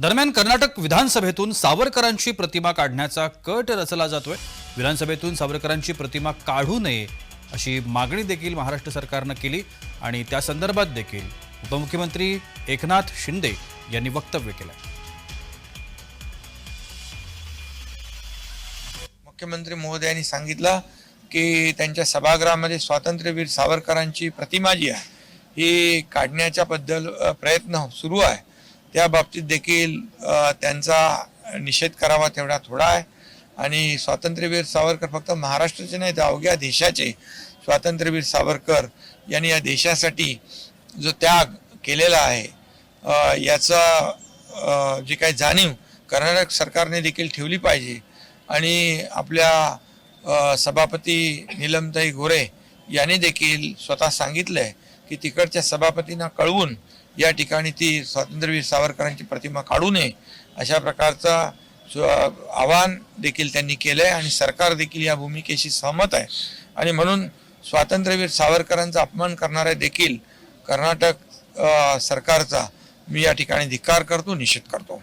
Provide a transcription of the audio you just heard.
दरम्यान कर्नाटक विधानसभेतून सावरकरांची प्रतिमा काढण्याचा कट रचला जातोय. विधानसभेतून सावरकरांची प्रतिमा काढू नये अशी मागणी देखील महाराष्ट्र सरकारनं केली आणि त्या संदर्भात देखील उपमुख्यमंत्री एकनाथ शिंदे यांनी वक्तव्य केलं मुख्यमंत्री महोदयांनी सांगितलं की त्यांच्या सभागृहामध्ये स्वातंत्र्यवीर सावरकरांची प्रतिमा जी आहे ही काढण्याच्या बद्दल प्रयत्न सुरू आहे. त्या बाबतीत देखील त्यांचा निषेध करावा तेवढा थोडा आहे. आणि स्वातंत्र्यवीर सावरकर फक्त महाराष्ट्राचे नाही तर अवघ्या देशाचे स्वातंत्र्यवीर सावरकर यांनी या देशासाठी जो त्याग केलेला आहे याचा जी काही जाणीव कर्नाटक सरकारने देखील ठेवली पाहिजे. आणि आपल्या सभापती निलमताई गोरे यांनी देखील स्वतः सांगितलं आहे की तिकडच्या सभापतींना कळवून या ठिकाणी ती स्वातंत्र्यवीर सावरकरांची प्रतिमा काढू नये अशा प्रकारचा स्व- आवाहन देखील त्यांनी केलं आहे आणि सरकार देखील या भूमिकेशी सहमत आहे. आणि म्हणून स्वातंत्र्यवीर सावरकरांचा अपमान करणाऱ्या देखील कर्नाटक सरकारचा मी या ठिकाणी धिक्कार करतो निषेध करतो.